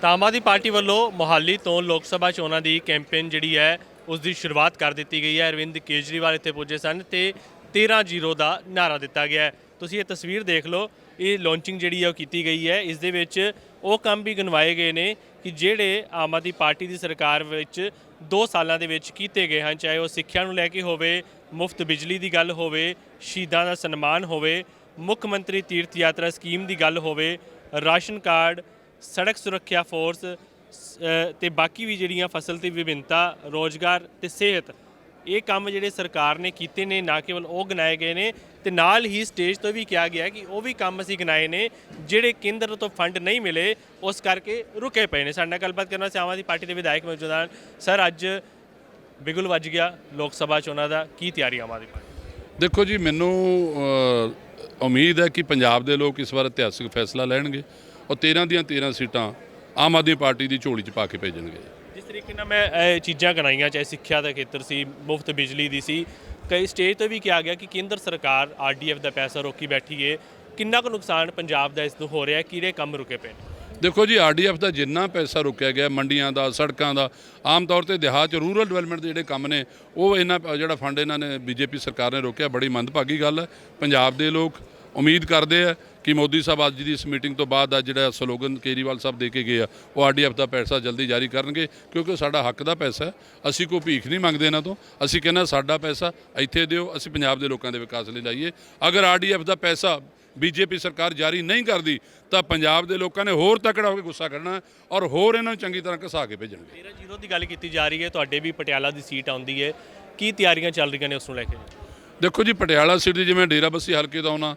ਤਾਂ ਆਮ ਆਦਮੀ ਪਾਰਟੀ ਵੱਲੋਂ ਮੋਹਾਲੀ ਤੋਂ ਲੋਕ ਸਭਾ ਚੋਣਾਂ ਦੀ ਕੈਂਪੇਨ ਜਿਹੜੀ ਹੈ, ਉਸ ਦੀ ਸ਼ੁਰੂਆਤ ਕਰ ਦਿੱਤੀ ਗਈ ਹੈ। ਅਰਵਿੰਦ ਕੇਜਰੀਵਾਲ ਇੱਥੇ ਪੁੱਜੇ ਸਨ ਤੇ 13-0 ਦਾ ਨਾਰਾ ਦਿੱਤਾ ਗਿਆ ਹੈ। ਤੁਸੀਂ ਇਹ ਤਸਵੀਰ ਦੇਖ ਲਓ, ਇਹ ਲਾਂਚਿੰਗ ਜਿਹੜੀ ਹੈ, ਉਹ ਕੀਤੀ ਗਈ ਹੈ। ਇਸ ਦੇ ਵਿੱਚ ਉਹ ਕੰਮ ਵੀ ਗਨਵਾਏ ਗਏ ਨੇ ਕਿ ਜਿਹੜੇ ਆਮ ਆਦਮੀ ਪਾਰਟੀ ਦੀ ਸਰਕਾਰ ਵਿੱਚ 2 ਸਾਲਾਂ ਦੇ ਵਿੱਚ ਕੀਤੇ ਗਏ ਹਨ, ਚਾਹੇ ਉਹ ਸਿੱਖਿਆ ਨੂੰ ਲੈ ਕੇ ਹੋਵੇ, ਮੁਫਤ ਬਿਜਲੀ ਦੀ ਗੱਲ ਹੋਵੇ, ਸ਼ਹੀਦਾਂ ਦਾ ਸਨਮਾਨ ਹੋਵੇ, ਮੁੱਖ ਮੰਤਰੀ ਤੀਰਥ ਯਾਤਰਾ ਸਕੀਮ ਦੀ ਗੱਲ ਹੋਵੇ, ਰਾਸ਼ਨ ਕਾਰਡ ਸੜਕ ਸੁਰੱਖਿਆ ਫੋਰਸ, ਸ- ਤੇ ਬਾਕੀ ਵੀ ਜਿਹੜੀਆਂ ਫਸਲ ਤੇ ਵਿਭਿੰਨਤਾ, ਰੋਜ਼ਗਾਰ ਤੇ ਸਿਹਤ, ਇਹ ਕੰਮ ਜਿਹੜੇ ਸਰਕਾਰ ਨੇ ਕੀਤੇ ਨੇ, ਨਾ ਕੇਵਲ ਉਹ ਗਿਣਾਏ ਗਏ ਨੇ, ਤੇ ਨਾਲ ਹੀ ਸਟੇਜ ਤੋਂ ਵੀ ਕਿਹਾ ਗਿਆ ਕਿ ਉਹ ਵੀ ਕੰਮ ਅਸੀਂ ਗਿਣਾਏ ਨੇ, ਜਿਹੜੇ ਕੇਂਦਰ ਤੋਂ ਫੰਡ ਨਹੀਂ ਮਿਲੇ, ਉਸ ਕਰਕੇ ਰੁਕੇ ਪਏ ਨੇ। ਸਾਡੇ ਨਾਲ ਗੱਲਬਾਤ ਕਰਨਾ ਸੀ ਆਮ ਆਦਮੀ ਪਾਰਟੀ ਦੇ ਵਿਧਾਇਕ ਮੌਜੂਦ ਹਨ। ਸਰ, ਅੱਜ ਬਿਗੁਲ ਵੱਜ ਗਿਆ, ਲੋਕ ਸਭਾ ਚੋਣਾਂ ਦਾ ਕੀ ਤਿਆਰੀ ਆਮ ਆਦਮੀ ਪਾਰਟੀ ਦੇਖੋ ਜੀ, ਮੈਨੂੰ ਉਮੀਦ ਹੈ ਕਿ ਪੰਜਾਬ ਦੇ ਲੋਕ ਇਸ ਵਾਰ ਇਤਿਹਾਸਕ ਫੈਸਲਾ ਲੈਣਗੇ। ਔਰ 13 ਦੀਆਂ 13 ਸੀਟਾਂ ਆਮ ਆਦਮੀ ਪਾਰਟੀ ਦੀ ਝੋਲੀ 'ਚ ਪਾ ਕੇ ਭੇਜਣਗੇ। ਜਿਸ ਤਰੀਕੇ ਨਾਲ ਮੈਂ ਇਹ ਚੀਜ਼ਾਂ ਗਣਾਈਆਂ ਚਾਹੇ ਸਿੱਖਿਆ ਦਾ ਖੇਤਰ ਸੀ ਮੁਫਤ ਬਿਜਲੀ ਦੀ ਸੀ ਕਈ ਸਟੇਜ ਤੋਂ ਵੀ ਕਿਹਾ ਗਿਆ ਕਿ ਕੇਂਦਰ ਸਰਕਾਰ ਆਰਡੀਐਫ ਦਾ ਪੈਸਾ ਰੋਕੀ ਬੈਠੀ ਏ। ਕਿੰਨਾ ਕੁ ਨੁਕਸਾਨ ਪੰਜਾਬ ਦਾ ਇਸ ਨੂੰ ਹੋ ਰਿਹਾ ਕਿਹੜੇ ਕੰਮ ਰੁਕੇ ਪਏ ਦੇਖੋ ਜੀ ਆਰਡੀਐਫ ਦਾ ਜਿੰਨਾ ਪੈਸਾ ਰੁਕਿਆ ਗਿਆ ਮੰਡੀਆਂ ਦਾ ਸੜਕਾਂ ਦਾ ਆਮ ਤੌਰ ਤੇ ਦਿਹਾਤ ਚ ਰੂਰਲ ਡਿਵੈਲਪਮੈਂਟ ਦੇ ਜਿਹੜੇ ਕੰਮ ਨੇ ਉਹ ਇਹਨਾਂ ਜਿਹੜਾ ਫੰਡ ਇਹਨਾਂ ਨੇ ਬੀਜੇਪੀ ਸਰਕਾਰ ਨੇ ਰੋਕਿਆ ਬੜੀ ਮੰਦਭਾਗੀ ਗੱਲ ਹੈ। ਪੰਜਾਬ ਦੇ ਲੋਕ ਉਮੀਦ ਕਰਦੇ ਆ ਕਿ ਮੋਦੀ ਸਾਹਿਬ ਅੱਜ ਦੀ ਇਸ ਮੀਟਿੰਗ ਤੋਂ ਬਾਅਦ ਦਾ ਜਿਹੜਾ ਸਲੋਗਨ ਕੇਜਰੀਵਾਲ ਸਾਹਿਬ ਦੇ ਕੇ ਗਏ ਆ ਉਹ ਆਰਡੀਐਫ ਦਾ ਪੈਸਾ ਜਲਦੀ ਜਾਰੀ ਕਰਨਗੇ ਕਿਉਂਕਿ ਉਹ ਸਾਡਾ ਹੱਕ ਦਾ ਪੈਸਾ ਹੈ। ਅਸੀਂ ਕੋਈ ਭੀਖ ਨਹੀਂ ਮੰਗਦੇ ਇਹਨਾਂ ਤੋਂ। ਅਸੀਂ ਕਹਿੰਦੇ ਸਾਡਾ ਪੈਸਾ ਇੱਥੇ ਦਿਓ ਅਸੀਂ ਪੰਜਾਬ ਦੇ ਲੋਕਾਂ ਦੇ ਵਿਕਾਸ ਲਈ ਲਾਈਏ। ਅਗਰ ਆਰਡੀਐਫ ਦਾ ਪੈਸਾ ਬੀਜੇਪੀ ਸਰਕਾਰ ਜਾਰੀ ਨਹੀਂ ਕਰਦੀ ਤਾਂ ਪੰਜਾਬ ਦੇ ਲੋਕਾਂ ਨੇ ਹੋਰ ਤਕੜਾ ਹੋ ਕੇ ਗੁੱਸਾ ਕਰਨਾ ਹੈ ਔਰ ਹੋਰ ਇਹਨਾਂ ਨੂੰ ਚੰਗੀ ਤਰ੍ਹਾਂ ਘਸਾ ਕੇ ਭੇਜਣਗੇ। 13 ਜ਼ੀਰੋ ਦੀ ਗੱਲ ਕੀਤੀ ਜਾ ਰਹੀ ਹੈ ਤੁਹਾਡੇ ਵੀ ਪਟਿਆਲਾ ਦੀ ਸੀਟ ਆਉਂਦੀ ਹੈ। ਕੀ ਤਿਆਰੀਆਂ ਚੱਲ ਰਹੀਆਂ ਨੇ ਉਸ ਨੂੰ ਲੈ ਕੇ? ਦੇਖੋ ਜੀ ਪਟਿਆਲਾ ਸਿਟੀ ਜਿਵੇਂ ਡੇਰਾਬੱਸੀ ਹਲਕੇ ਦਾ ਆਉਣਾ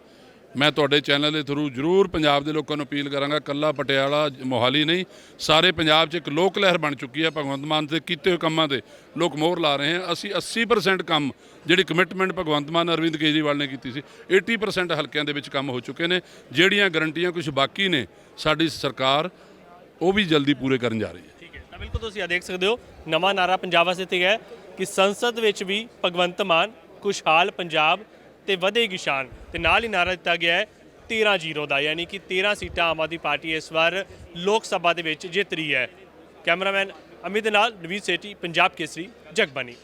ਮੈਂ ਤੁਹਾਡੇ ਚੈਨਲ ਦੇ ਥਰੂ ਜ਼ਰੂਰ ਪੰਜਾਬ ਦੇ ਲੋਕਾਂ ਨੂੰ ਅਪੀਲ ਕਰਾਂਗਾ, ਕੱਲਾ ਪਟਿਆਲਾ ਮੋਹਾਲੀ ਨਹੀਂ, ਸਾਰੇ ਪੰਜਾਬ 'ਚ ਇੱਕ ਲੋਕ ਲਹਿਰ ਬਣ ਚੁੱਕੀ ਹੈ ਭਗਵੰਤ ਮਾਨ ਦੇ ਕੀਤੇ ਹੋਏ ਕੰਮਾਂ ਤੇ। ਲੋਕ ਮੋਹਰ ਲਾ ਰਹੇ ਹਨ ਅਸੀਂ 80% ਕੰਮ ਜਿਹੜੀ ਕਮਿਟਮੈਂਟ ਭਗਵੰਤ ਮਾਨ, ਅਰਵਿੰਦ ਕੇਜਰੀਵਾਲ ਨੇ ਕੀਤੀ ਸੀ 80% ਹਲਕਿਆਂ ਦੇ ਵਿੱਚ ਕੰਮ ਹੋ ਚੁੱਕੇ ਨੇ, ਜਿਹੜੀਆਂ ਗਰੰਟੀਆਂ ਕੁਝ ਬਾਕੀ ਨੇ, ਸਾਡੀ ਸਰਕਾਰ ਉਹ ਵੀ ਜਲਦੀ ਪੂਰੇ ਕਰਨ ਜਾ ਰਹੀ ਹੈ। ਠੀਕ ਹੈ, ਤਾਂ ਬਿਲਕੁਲ ਤੁਸੀਂ ਆ ਦੇਖ ਸਕਦੇ ਹੋ, ਨਵਾਂ ਨਾਰਾ ਪੰਜਾਬ ਵਾਸਤੇ ਤੇ ਹੈ ਕਿ ਸੰਸਦ ਵਿੱਚ ਵੀ ਭਗਵੰਤ ਮਾਨ, ਖੁਸ਼ਹਾਲ ਪੰਜਾਬ ਤੇ ਵਧੇਗੀ ਸ਼ਾਨ ਤੇ ਨਾਲ ਹੀ ਨਾਰਾ ਦਿੱਤਾ ਗਿਆ ਹੈ 13-0 ਦਾ, ਯਾਨੀ ਕਿ 13 ਸੀਟਾਂ ਆਮ ਆਦਮੀ ਪਾਰਟੀ ਇਸ ਵਾਰ ਲੋਕ ਸਭਾ ਦੇ ਵਿੱਚ ਜਿੱਤ ਰਹੀ ਹੈ। ਕੈਮਰਾਮੈਨ ਅਮਿਤ ਨਾਲ ਨਵੀਦ ਸੇਠੀ, ਪੰਜਾਬ ਕੇਸਰੀ ਜਗਬਾਨੀ